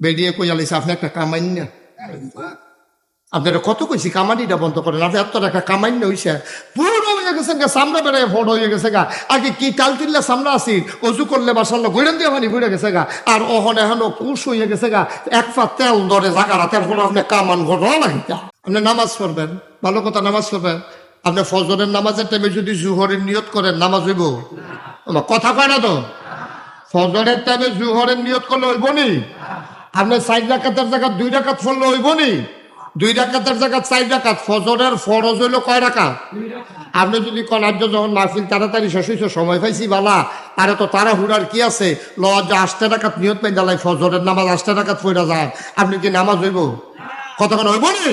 বেরিয়ে কই আলিস আপনি একটা কামাইন না আপনারা কত কইছি কামানিটা বন্ধ করেন। আপনি এত একটা কামাইন হইছে। পুরো হয়ে গেছে গা সামনে বেড়ে ফোড় হয়ে গেছে গা। আগে কি টাল তিল্লা সামনে আসি অজু করলে বাসাল্লা গৈরান দিয়ে পানি ঘুরে গেছে গা। আর অহন এখনও কুশ হয়ে গেছে গা। এক পা তেল ধরে জাগা রাতের পর আপনি কামান ঘটনা লাগে আপনি নামাজ পড়বেন, ভালো কথা নামাজ পড়বেন। আপনি ফজরের নামাজের টাইমে যদি জুহরের নিয়ত করেন, নামাজ হইব। কথা কয় না তো? ফজরের টাইমে জুহরের নিয়ত করলে হইব নি? আপনি চার ডাকাতের জায়গা দুই রাকাত ফললে হইব নি দুই রাকাতের জায়গা চার ডাকাত, ফজরের ফরজ হইল কয় রাকাত আপনি যদি কোন যখন মাহফিল তাড়াতাড়ি শেষ হয়েছে সময় পাইছি বালা আরে তো তারা হুড়ার কি আছে? লজ আষ্টে ডাকাত নিয়ত পাই দালাই ফজরের নামাজ আষ্টে টাকাত পড়া যায়। আপনি কি নামাজ হইব? কতক্ষণ হইব নি?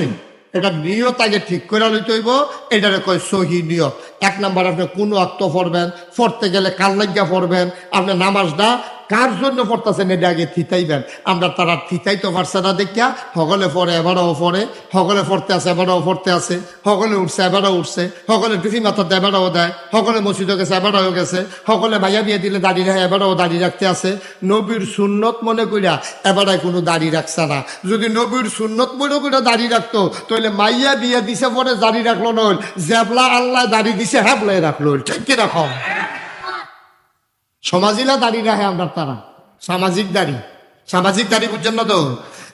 এটা নিয়ত আগে ঠিক করে লইতে হইব, এটারে কয় সহি নিয়ত। এক নাম্বার, আপনি কোন আত্ম পড়বেন পড়তে গেলে কাল লাগিয়া পড়বেন আপনি নামাজ নামাজটা কার জন্য পড়তেছেন এটা আগে থিতাইবেন? আমরা তারা থিতাইতে পারছে না দেখিয়া, সকলে পড়ে, এবারও পড়ে, সকলে পড়তে আছে, এবারও পড়তে আছে, সকলে উঠছে, এবারও উঠছে, সকলে টুফি মাথাতে এবারও দেয়, সকলে মসজিদে গেছে, এবারও গেছে, সকলে মাইয়া বিয়ে দিলে দাঁড়িয়ে রাখে, এবারও দাঁড়িয়ে রাখতে আছে। নবীর সুন্নত মনে করিয়া এবারে কোনো দাড়ি রাখছে না। যদি নবীর সুন্নত মনে করে দাড়ি রাখতো তাহলে মাইয়া বিয়ে দিছে পরে দাড়ি রাখল নইল, জেবলা আল্লাহ দাড়ি দিছে হ্যাবলাই রাখল ঠিক কি রাখো সমাজিলা দাড়ি রাখে আমরা তারা। সামাজিক দাড়ি। সামাজিক দাড়ি বুঝছেন না তো?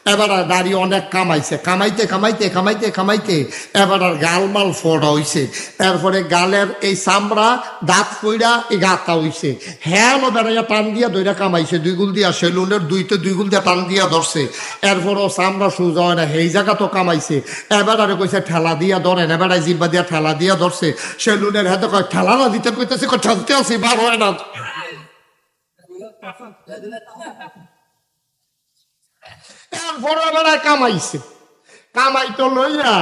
এবার দাড়ি অনেক কামাইছে। কামাইতে কামাইতে কামাইতে কামাইতে এবার আর গালমাল ফোড়া হইছে। এরপরে গালের এই চামড়া, দাঁত পইড়া এই গাতা হইছে। হ্যাঁ বেড়াইয়া টান দিয়া দইরা কামাইছে। দুই গুল দিয়া সেলুনের দুইতে দুই গুল দিয়া টান দিয়া ধরছে। এরপরও চামড়া সোজা হয় না। সেই জায়গা তো কামাইছে। এবার আর কইছে, ঠেলা দিয়া ধরেন। এবার জিব্বা দিয়া ঠেলা দিয়া ধরছে। সেলুনের হাতে কয়, ঠেলা না দিতে কইতেছে, কয়, ঠেলতে আছি, বার হয় না। এরপরে বেড়ায় কামাইছে। কামাই তো লইয়া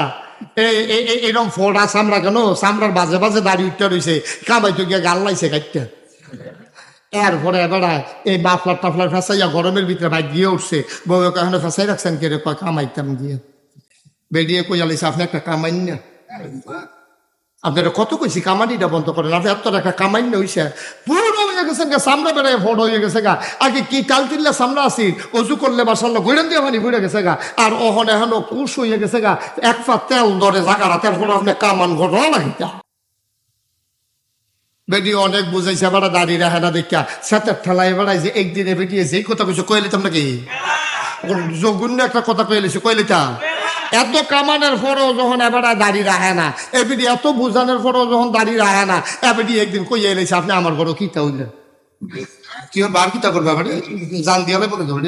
এরকম ফোড়া চামড়া কেন? চামড়ার বাজে বাজে দাড়ি উঠতে রয়েছে কামাই তো গিয়ে গাল লাইছে কাটতে এরপরে বেড়ায় এই মাফলার টাফলার ফেসাইয়া গরমের ভিতরে ভাই গিয়ে উঠছে। বউ এখানে ফেসাই রাখছেন কে রে? কামাইতাম গিয়ে। বেরিয়ে কই আলিস আপনি একটা কামাই না। আপনারা কত কইছি কামানিটা বন্ধ করেন। আপনি এত একটা কামাই হইছে। পুরো হয়ে গেছে গা সামনে বেড়ে ফোড় হয়ে গেছে গা। আগে কি টাল তিল্লা সামনে আসি অজু করলে বাসাল্লা গৈরান দিয়ে পানি ঘুরে গেছে গা। আর অহন এখনও কুশ হয়ে গেছে গা এক পা তেল ধরে জাগা রাতের পর আপনি কামান ঘটনা লাগে বেডি অনেক বুঝাইছে এবার দাঁড়িয়ে রাখে না দেখা সাথে ঠেলায় বেড়াই যে একদিনে বেরিয়ে যে কথা কইছো কইলে নাকি? জগুন্য একটা কথা কইলেছে কইলে তা এত কামানের পরেও যখন এবার দাড়ি রাখে না এবিডি এত বুঝানোর পরেও যখন দাড়ি রাখে না এবিডি একদিন কই এলেছে? আপনি আমার ঘরে কিতা হইলেন কি বার কিতা করবে? জান দিয়ে বলে দেবো